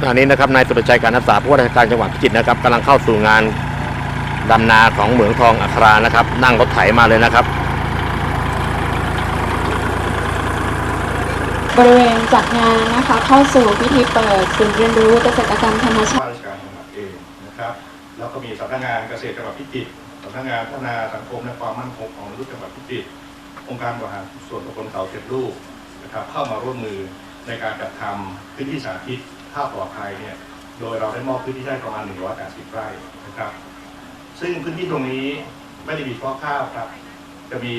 ขณะนี้นะครับนายสุรชัยการนักษาผู้ว่าราชการจังหวัดพิจิตรนะครับกำลังเข้าสู่งานดำนาของเหมืองทองอัครานะครับ นั่งรถไถมาเลยนะครับ บริเวณจัดงานนะคะเข้าสู่พิธีเปิดศูนย์เรียนรู้เกษตรกรรมธรรมชาติว่าราชการจังหวัดเองนะครับแล้วก็มีสำนักงานเกษตรจังหวัดพิจิตรสำนักงานพัฒนาสังคมและความมั่นคงของมนุษย์จังหวัดพิจิตรองค์การบริหารส่วนตำบลเขาเจ็ดลูกนะครับเข้ามาร่วมมือในการจัดทำพื้นที่สาธิต ข้าวปลอดภัยเนี่ยโดยเราได้มอบพื้นที่ให้ประมาณ 180 ไร่นะครับ ซึ่งพื้นที่ตรงนี้ไม่ได้มีเฉพาะข้าวครับ จะมี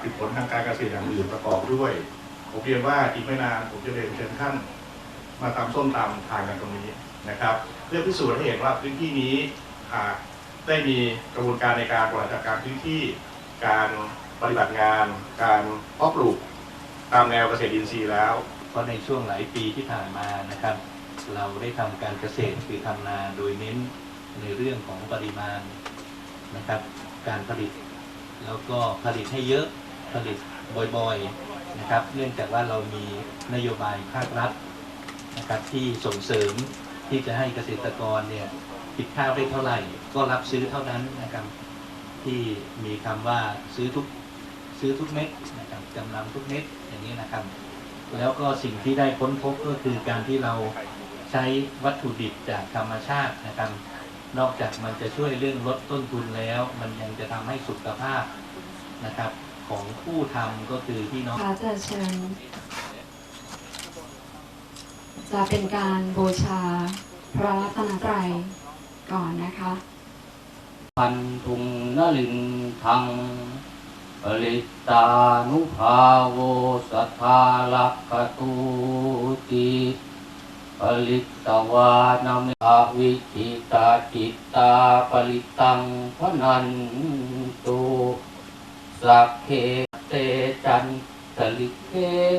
ผลิตผลทางการเกษตรอย่างอื่นประกอบด้วย ผมเรียนว่าอีกไม่นานผมจะเรียนเชิญท่านมาตำส้มตำทานกันตรงนี้นะครับ เพื่อพิสูจน์ให้เห็นว่าพื้นที่นี้หากได้มีกระบวนการในการบริหารจัดการพื้นที่การปฏิบัติงาน การเพาะปลูกตามแนวเกษตรอินทรีย์แล้ว เพราะในช่วงหลายปีที่ผ่านมานะครับ เราได้ทำการเกษตรคือทำนาโดยเน้นในเรื่องของปริมาณนะครับ การผลิต แล้วก็ผลิตให้เยอะผลิตบ่อยๆนะครับ เนื่องจากว่าเรามีนโยบายภาครัฐนะครับที่ส่งเสริมที่จะให้เกษตรกรเนี่ยปิดข้าวได้เท่าไหร่ ก็รับซื้อเท่านั้นนะครับ ที่มีคำว่าซื้อทุกซื้อทุกเม็ดนะครับจำนำทุกเม็ดอย่างนี้นะครับ แล้วก็สิ่งที่ได้ค้นพบก็คือการที่เราใช้วัตถุดิบจากธรรมชาตินะครับ นอกจากมันจะช่วยเรื่องลดต้นทุนแล้ว มันยังจะทำให้สุขภาพนะครับ ของผู้ทำก็คือพี่น้องค่ะจะเชิญจะเป็นการบูชาพระรัตนตรัยก่อนนะคะพันธุงนลินทัง ปริตานุภาโวสัทธาลักขตูติปริตตวานามอวิจิตาจิตตาปริตังพนันตุสักเคเตจันตลิเก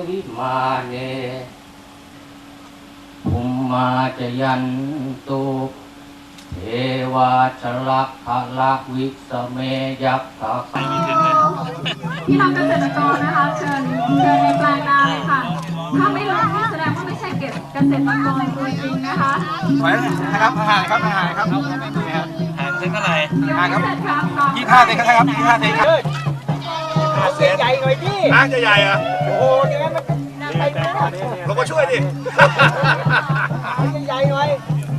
วิมาเนภุมมาจยันตุเทวาชลักขลักวิสเมยักขะ พี่น้องเกษตรกรนะคะเชิญเชิญในแปลงนาเลยค่ะ ถ้าไม่รู้แสดงว่าไม่ใช่เก็บเกษตรกรตัวจริงนะคะไว้นะครับห่างครับห่างครับนี่ครับห่างเส้นเท่าไหร่ยังไม่เสร็จครับต่อยี่ห้าเซนครับยี่ห้าเซนครับเซนใหญ่หน่อยพี่น้างจะใหญ่เหรอะโอ้โหอย่างนั้นมันไปแล้วเราก็ช่วยดิใหญ่หน่อย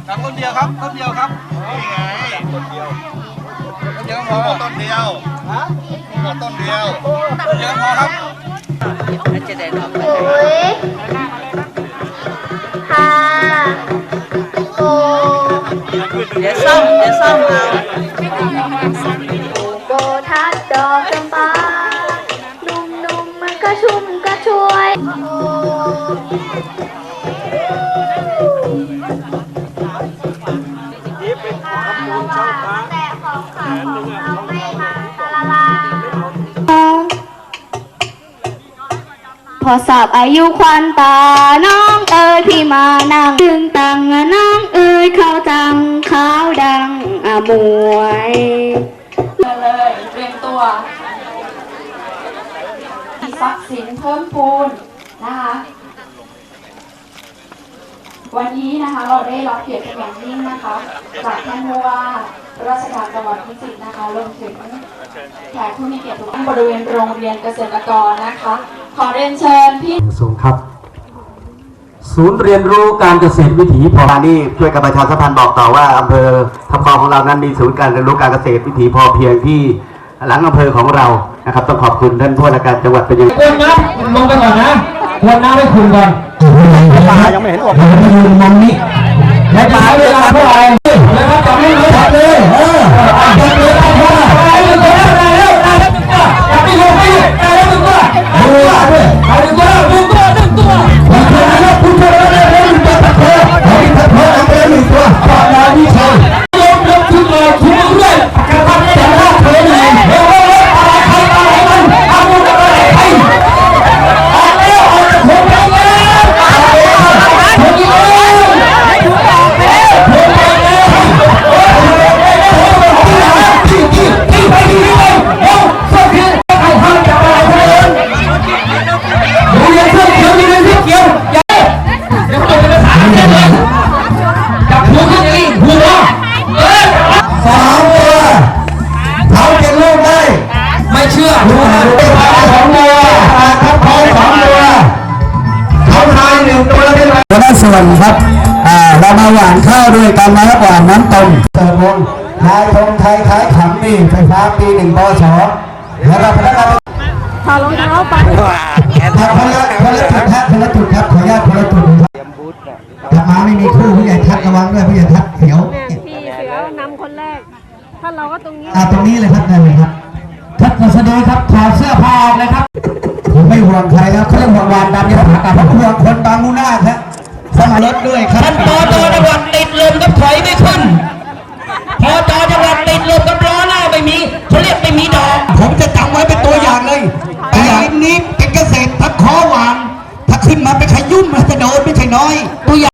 ครับต้นเดียวครับต้นเดียวครับนี่ไงต้นเดียวต้นเดียวขพออต้น เดียวฮะขอต้นเดียวต้นเดียวพอครับห้าหกเดี๋ยวซ่อมเดี๋ยวซ่อมเอาโบทัดดอกจำปานุ่มๆมันก็ชุ่มก็ช่วยแต่ของขาวของเราไม่ม พอสอบอายุควันตา น้องเอ๋ยพี่มานั่งตึงตังน้องเอ๋ยเขาจังขาวดังอมวยเลยเตรียมตัวทรัพย์สินเพิ่มพูนนะคะ วันนี้นะคะเราได้รับเกียรติเป็นอย่างยิ่งนะคะ จากท่านผู้ว่าราชการจังหวัดพิจิตรนะคะรวมถึงแขกผู้มีเกียรติทุกท่านบริเวณโรงเรียนเกษตรกรนะคะ ขอเรียนเชิญพี่สูงครับ ศูนย์เรียนรู้การเกษตรวิถีพอนี่ช่วยกับประชาสัมพันธ์บอกต่อว่าอำเภอทับคองของเรานั้นมีศูนย์การเรียนรู้การเกษตรวิถีพอเพียงที่หลังอำเภอของเรานะครับต้องขอบคุณท่านผู้ว่าราชการจังหวัดเป็นอย่างควรนะลงไปก่อนนะควรน้ำให้คุณก่อนปลายังไม่เห็นออกยืนมองนี้ในปลาเวลาเท่าไหร่ หัวหน้าส่วนครับอ่าเรามาหวานข้าวด้วยกันนะครับหวานน้ำต้มเติมวงนายธงไทยขายขำนี่ไฟฟ้าปีหนึ่งปศแล้วเราพนักงานถอดรองเท้าไปครับคนละคนละจุดครับคนละจุดครับขออนุญาตคนละจุดครับถ้ามาไม่มีคู่ผู้ใหญ่ทัดระวังด้วยผู้ใหญ่ทัดเสียวพี่เสือนำคนแรกถ้าเราก็ตรงนี้อ่าตรงนี้เลยครับนั่นเลยครับทัดกฤษฎีครับถอดเสื้อผ้าออกเลยครับผมไม่ห่วงใครแล้วเขาเรื่องห่วงวานดำยังหากันผมห่วงคนบางมูนาครับ สมารถด้วยครับท่านปอตจังหวัดติดลมกับถอยไม่ขึ้นพอตจังหวัดติดลมกับล้อหน้าไม่มีเขาเรียกไม่มีดอก ผมจะจำไว้เป็นตัวอย่างเลยแต่ริมนี้เป็นเกษตรถ้าขอหวานถ้าขึ้นมาเป็นขยุ่มมันจะโดนไม่ใช่น้อยตัวอย่าง